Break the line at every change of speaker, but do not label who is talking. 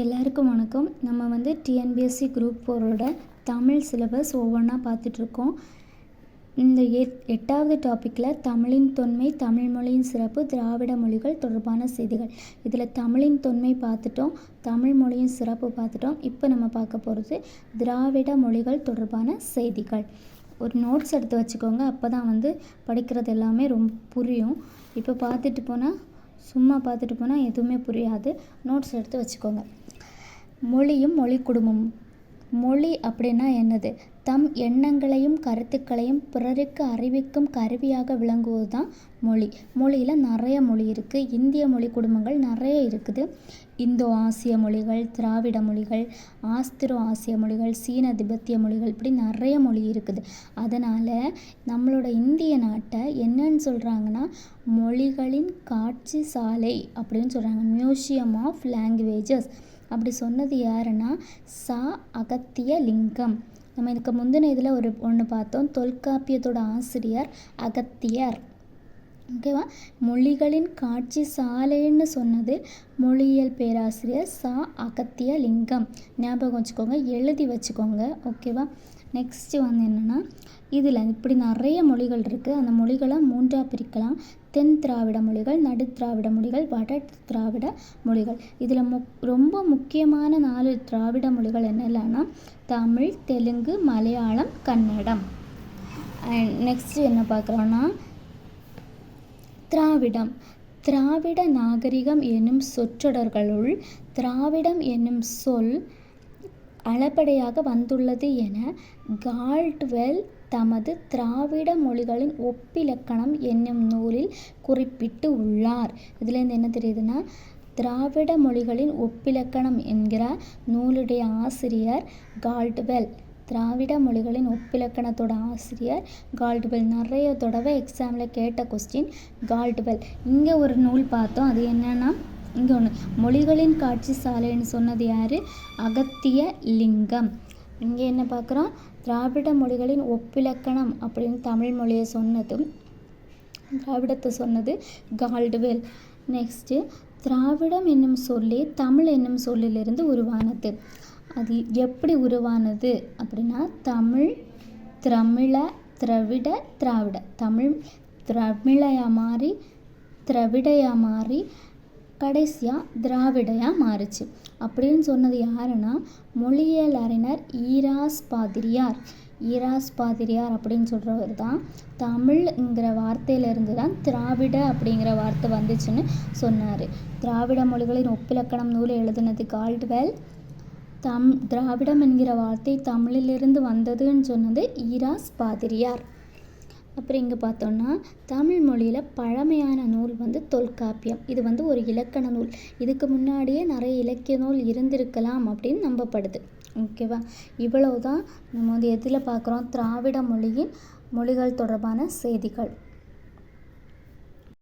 எல்லாருக்கும் வணக்கம். நம்ம வந்து டிஎன்பிஎஸ்சி குரூப் ஃபோரோட தமிழ் சிலபஸ் ஒவ்வொன்றா பார்த்துட்ருக்கோம். இந்த எட் எட்டாவது டாப்பிக்கில் தமிழின் தொன்மை தமிழ் மொழியின் சிறப்பு திராவிட மொழிகள் தொடர்பான செய்திகள். இதில் தமிழின் தொன்மை பார்த்துட்டோம் தமிழ் மொழியின் சிறப்பு பார்த்துட்டோம். இப்போ நம்ம பார்க்க போகிறது திராவிட மொழிகள் தொடர்பான செய்திகள். ஒரு நோட்ஸ் எடுத்து வச்சுக்கோங்க அப்போ தான் வந்து படிக்கிறது எல்லாமே ரொம்ப புரியும். இப்போ பார்த்துட்டு போனால் சும்மா பார்த்துட்டு போனால் எதுவுமே புரியாது. நோட்ஸ் எடுத்து வச்சுக்கோங்க. மொழியும் மொழி குடும்பமும் மொழி அப்படின்னா என்னது? தம் எண்ணங்களையும் கருத்துக்களையும் பிறருக்கு அறிவிக்கும் கருவியாக விளங்குவது தான் மொழி. மொழியில் நிறைய மொழி இருக்குது இந்திய மொழி குடும்பங்கள் நிறைய இருக்குது. இந்தோ ஆசிய மொழிகள் திராவிட மொழிகள் ஆஸ்திரோ ஆசிய மொழிகள் சீன திபெத்திய மொழிகள் இப்படி நிறைய மொழி இருக்குது. அதனால் நம்மளோட இந்திய நாட்டை என்னன்னு சொல்கிறாங்கன்னா மொழிகளின் காட்சி சாலை அப்படின்னு சொல்கிறாங்க மியூசியம் ஆஃப் லாங்குவேஜஸ் அப்படி சொன்னது யாருன்னா சா அகத்திய லிங்கம். நம்ம இதுக்கு முந்தின இதில் ஒரு ஒன்று பார்த்தோம். தொல்காப்பியத்தோட ஆசிரியர் அகத்தியர். ஓகேவா? மொழிகளின் காட்சி சாலைன்னு சொன்னது மொழியியல் பேராசிரியர் சா. அகத்திய லிங்கம் ஞாபகம் வச்சுக்கோங்க எழுதி வச்சுக்கோங்க ஓகேவா? நெக்ஸ்ட்டு வந்து என்னென்னா இதில் இப்படி நிறைய மொழிகள் இருக்குது அந்த மொழிகளை மூன்றாக பிரிக்கலாம். தென் திராவிட மொழிகள் நடு திராவிட மொழிகள் வட திராவிட மொழிகள். இதில் முக் ரொம்ப முக்கியமான நாலு திராவிட மொழிகள் என்னெல்லாம்னா தமிழ் தெலுங்கு மலையாளம் கன்னடம். நெக்ஸ்ட்டு என்ன பார்க்குறோன்னா திராவிடம். திராவிட நாகரிகம் என்னும் சொற்றொடர்களுள் திராவிடம் என்னும் சொல் அளப்படையாக வந்துள்ளது என கால்ட்வெல் தமது திராவிட மொழிகளின் ஒப்பிலக்கணம் என்னும் நூலில் குறிப்பிட்டு உள்ளார். இதுலேருந்து என்ன தெரியுதுன்னா திராவிட மொழிகளின் ஒப்பிலக்கணம் என்கிற நூலுடைய ஆசிரியர் கால்ட்வெல். திராவிட மொழிகளின் ஒப்பிலக்கணத்தோட ஆசிரியர் கால்டுவெல் நிறைய தடவை எக்ஸாமில் கேட்ட கொஸ்டின் கால்டுவெல் இங்கே ஒரு நூல் பார்த்தோம். அது என்னென்னா இங்கே ஒன்று மொழிகளின் காட்சி சாலைன்னு சொன்னது யார்? அகத்திய லிங்கம். இங்கே என்ன பார்க்குறோம்? திராவிட மொழிகளின் ஒப்பிலக்கணம் அப்படின்னு தமிழ் மொழியை சொன்னதும் திராவிடத்தை சொன்னது கால்டுவெல் நெக்ஸ்ட்டு திராவிடம் என்னும் சொல்லி தமிழ் என்னும் சொல்லிலிருந்து உருவானது. அது எப்படி உருவானது அப்படின்னா தமிழ் திரமிழ திராவிட திராவிட. தமிழ் திரமிழையாக மாறி திராவிடையாக மாறி கடைசியாக திராவிடையாக மாறுச்சு. அப்படின்னு சொன்னது யாருன்னா மொழியியல் அறிஞர் ஈராஸ் பாதிரியார். ஈராஸ் பாதிரியார் அப்படின்னு சொல்கிறவர் தான் தமிழ்ங்கிற வார்த்தையிலிருந்து தான் திராவிட அப்படிங்கிற வார்த்தை வந்துச்சுன்னு சொன்னார். திராவிட மொழிகளின் ஒப்பிலக்கணம் நூலை எழுதினது கால்ட்வெல் தம் திராவிடம் என்கிற வார்த்தை தமிழிலிருந்து வந்ததுன்னு சொன்னது ஈராஸ் பாதிரியார். அப்புறம் இங்கே பார்த்தோன்னா தமிழ் மொழியில் பழமையான நூல் வந்து தொல்காப்பியம். இது வந்து ஒரு இலக்கண நூல். இதுக்கு முன்னாடியே நிறைய இலக்கிய நூல் இருந்திருக்கலாம் அப்படின்னு நம்பப்படுது. ஓகேவா? இவ்வளவு தான் நம்ம வந்து எதில் பார்க்குறோம் திராவிட மொழியின் மொழிகள் தொடர்பான செய்திகள்.